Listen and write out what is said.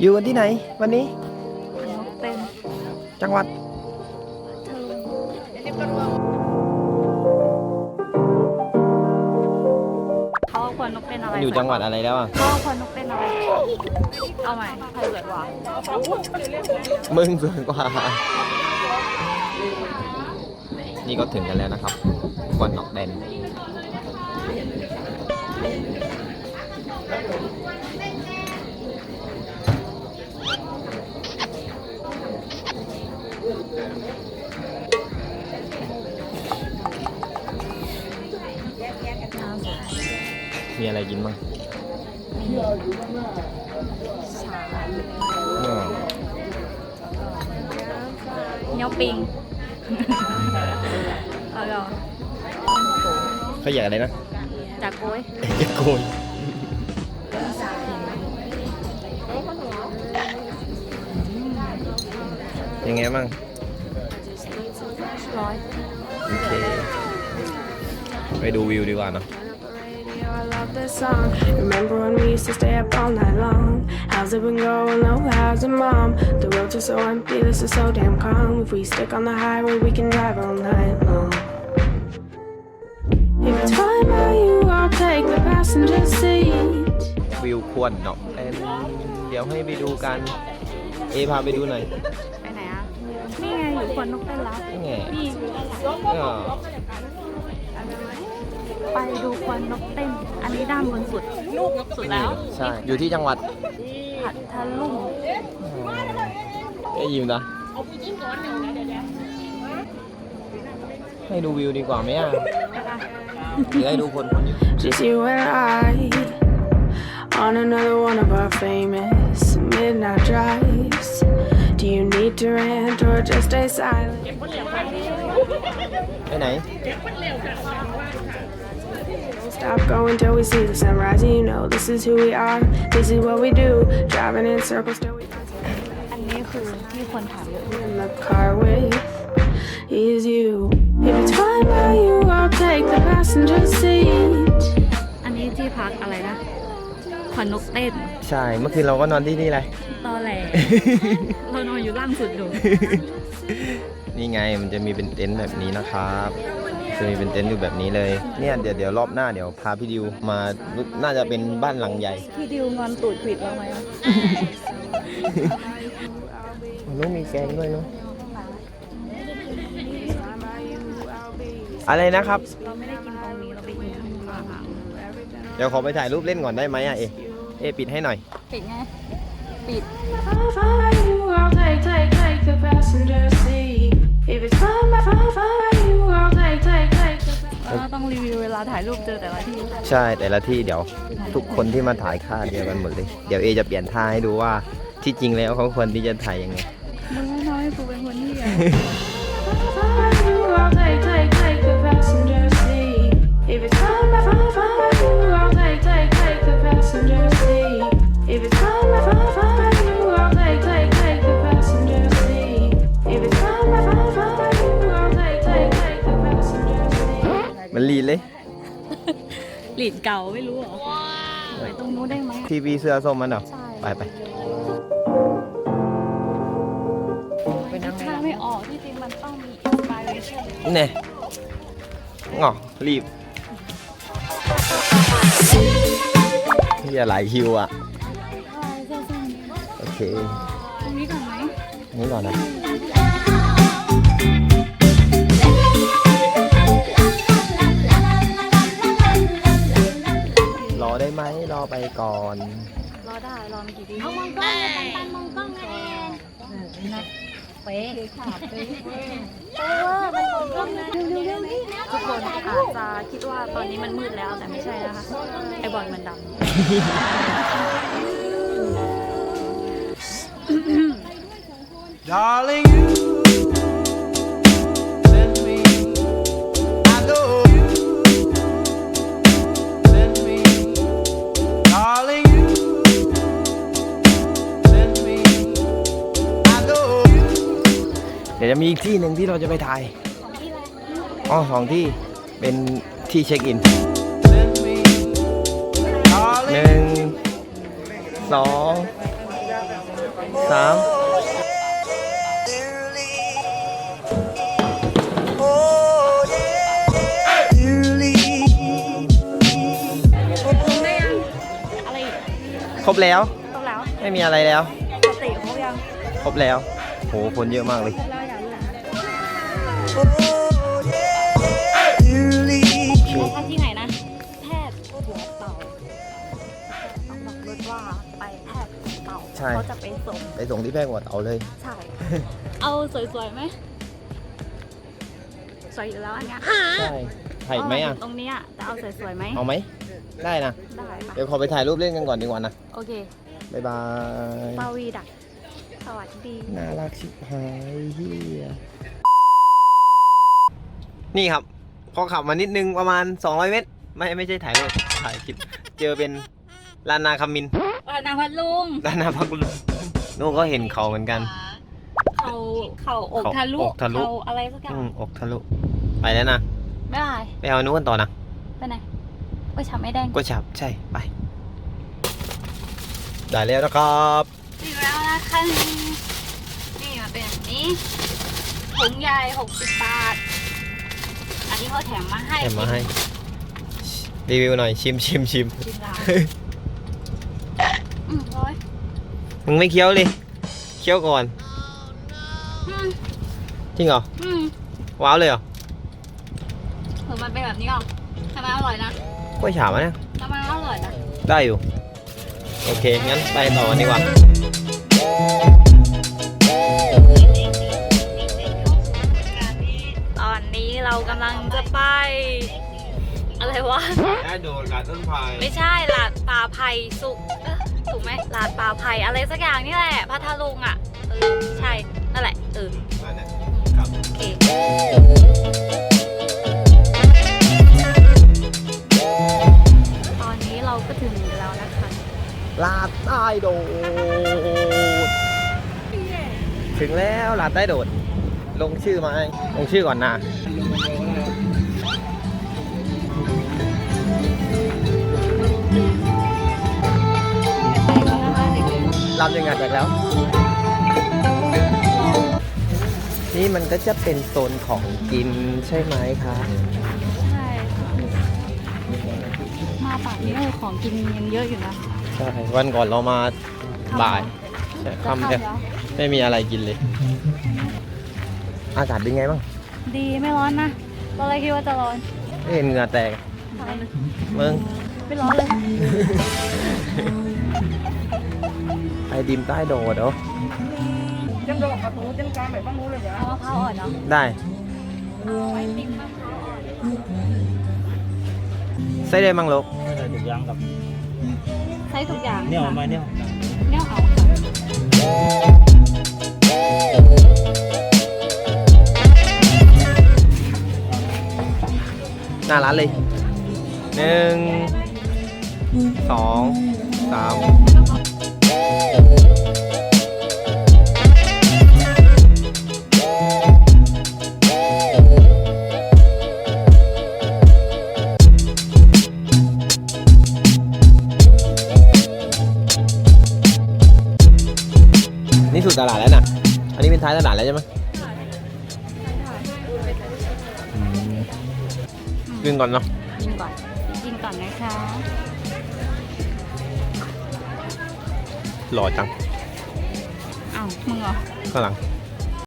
อยู่กันที่ไหน วันนี้นกเต้นจังหวัดเขาเอาควรนกเต้นอะไรอยู่จังหวัดอะไรแล้วอะเขาเอาควรนกเต้นอะไร เอาใหม่ใครสวยกว่ามึงสวยกว่า นี่ก็ถึงกันแล้วนะครับกวนนอกแดน ชาอืมเนียวปิงแล้วก็เขาอยากอะไรนะจากโกยเอ็กโกนยังไงบ้างร้อยโอเค ไปดูวิวดีกว่าเนอะ Radio, I love this song. Remember when we used to stay up all night long? How's it been going? Oh, how's it, mom? The roads are so empty, this is so damn calm. If we stick on the highway, we can drive all night long. If it's fine by you, I'll take the passenger seat. วิวควรเนาะเอ็นเดี๋ยวให้ไปดูกัน เอพาไปดูหน่อยไปไหนอะ นี่ไงอยู่ควรนกเต้นแล้วนี่ไง นี่อ่า ไปดูควรนกเต้น อันนี้ด้านบนสุดสุดแล้วใช่ อยู่ที่จังหวัดผัดทะลุงเอ้ยยิมนะให้ดูวิวดีกว่าไหมอะหรือให้ดูคนคนนี้ Just you and I on another one of our famous midnight drives. Do you need to rant or just stay silent? ไปไหน Stop going till we see the sunrise. You know this is who we are. This is what we do. Driving in circles till we อันนี้คือที่คนถามเยอะ in the car with is you. If it's fine by you, I'll take the passenger seat. อันนี้ที่พักอะไรนะควรนกเต้นใช่ เมื่อคืนเราก็นอนที่นี่เลย ตอแหล เรานอนอยู่ล่างสุดดู นี่ไงมันจะมีเป็นเต็นท์แบบนี้นะครับ จะมีเป็นเต็นท์อยู่แบบนี้เลย เนี่ยเดี๋ยวเดี๋ยวรอบหน้าเดี๋ยวพาพี่ดิวมาน่าจะเป็นบ้านหลังใหญ่ พี่ดิวงอนตูดผิดบ้างไหมอะลูกมีแกงด้วยเนาะอะไรนะครับ เราไม่ได้กินตรงนี้เราไปกินข้างล่างเดี๋ยวขอไปถ่ายรูปเล่นก่อนได้ไหมอะเอเอปิดให้หน่อย ปิดไง ปิด ราต้องรีวิวเวลาถ่ายรูปเจอแต่ละที่ใช่แต่ละที่เดี๋ยว ทุกคนที่มาถ่ายค่าเดียวกันหมดเลย เดี๋ยวเอจะเปลี่ยนท่าให้ดูว่าที่จริงแล้วเขาควรที่จะถ่ายยังไง มึงไม่ทำให้กูเป็นคนที่อะ ลีดเลย หลีดเก่าไม่รู้เหรอไปตรงนู้นได้ไหมทีวีเสื้อส้มมันเหรอ ใช่ไปไปถ้าไม่ออกที่จริงมันต้องมีอินสปิเรชั่นเนี่ยงอรีบที่จะหลายคิวอะ โอเค ตรงนี้ก่อนไหม นี่ก่อนนะ ได้ไหมรอไปก่อน รอได้ รอมากี่ปีเอามองกล้องปันปันมองกล้องไงนะเป๊ะขาดเป๊ะเออมันมองกล้องนะเร็วๆนี่ทุกคนอาจจะคิดว่าตอนนี้มันมืดแล้วแต่ไม่ใช่นะคะ ไอบอลมันดำ Darling, you ยวจะมีอีกที่หนึ่งที่เราจะไปถ่ายอ๋อสองที่เป็นที่เช็คอิน send me. ห Darling, นึ่งสองสสามอะไรอีกครบแล้ว ครบแล้ว ไม่มีอะไรแล้วสติครบยัง ครบแล้ว โห คนเยอะมากเลย ครบแล้วอย่างนี้แหละเราพักที่ไหนนะ แพทย์หัวเต่าต้องบอกรถว่าไปแพทย์หัวเต่าใช่ เขาจะไปส่งไปส่งที่แพร่กว่าเต๋าเลย ใช่ เอาสวยๆไหมสวยอยู่แล้วอันเนี้ยใช่ถ่ายไหมอะตรงเนี้ยจะเอาสวยๆไหมเอาไหม ได้นะ ได้ปะเดี๋ยวขอไปถ่ายรูปเล่นกันก่อนดีกว่านะ โอเคบ๊ายบาย ปาวีดักสวัสดี น่ารักชิบหายเฮีย นี่ครับ พอขับมานิดนึงประมาณ 200 เมตร ไม่ไม่ใช่ถ่ายรูปถ่ายคลิป เจอเป็นลานนาคำมินอ่านางพัดลุงลานนาพักลุงนู่นก็เห็นเขาเหมือนกัน เขาเขาอกทะลุอกทะลุ เขาอะไรสักอย่าอืงมอกทะลุ ไปแล้วนะ ไม่ได้ไปเอานู้นกันต่อนะ ไปไหนไปฉับไม่แดงก็ฉับใช่ไป ได้แล้วนะครับถึงแล้วนะคะนี่มันเป็นแบบนี้ถุงใหญ่60 บาทอั นนี้เขาแถมมาให้แถมมาให้ รีวิวหน่อยชิมชิมชิมชิมแล้วอืมร้อยมึงไม่เคี้ยวเลยเคี้ยวก่อนอืมจริงเหรออืมว้าวเลยเหรอเออมันเป็นแบบนี้หรอทำไมอร่อยนะกล้วยฉาบอะเนี่ยทำไมอร่อยนะได้อยู่ โอเค งั้นไปต่อกันดีกว่า ได้โดนกัดต้นไผ่ไม่ใช่หลาดปลาไผ่สุกเอ๊ะถูกไหมหลาดปลาไผ่อะไรสักอย่างนี่แหละพัทลุงอะเออใช่นั่นแหละเออมาเนี่ยครับ โอเคตอนนี้เราก็ถึงแล้วนะคะ ลาดใต้โดด ถึงแล้วลาดใต้โดด ลงชื่อมาให้ลงชื่อก่อนนะ รับยังไงจากแล้ว นี่มันก็จะเป็นโซนของกินใช่ไหมคะใช่ค่ะมาป่านนี้เออของกินยังเยอะอยู่นะใช่วันก่อนเรามาบ่ายใช่จะค่ำเดียวแล้วไม่มีอะไรกินเลย อากาศเป็นไงบ้างดีไม่ร้อนนะตอนแรกคิดว่าจะร้อนไม่เห็นเหงื่อแตกมึงไม่ร้อนเลยไอ ดิมใต้โดดเหรอเอามะพร้าวอ่อนเนาะได้ไอติมมะพร้าวอ่อนใส่ได้มั้งลูกใส่ถุงยางกับใช้ทุกอย่างเนี่ยเอาไหมเนี่ยเนี่ยเอาค่ะหน้าร้านเลยหนึ่งสองสาม ตลาดแล้วนะอันนี้เป็นท้ายตลาดแล้วใช่ไหมอืมกินก่อนเนาะกินก่อนกินก่อนนะคะหล่อจัง อ้าว มึงเหรอ ข้างหลัง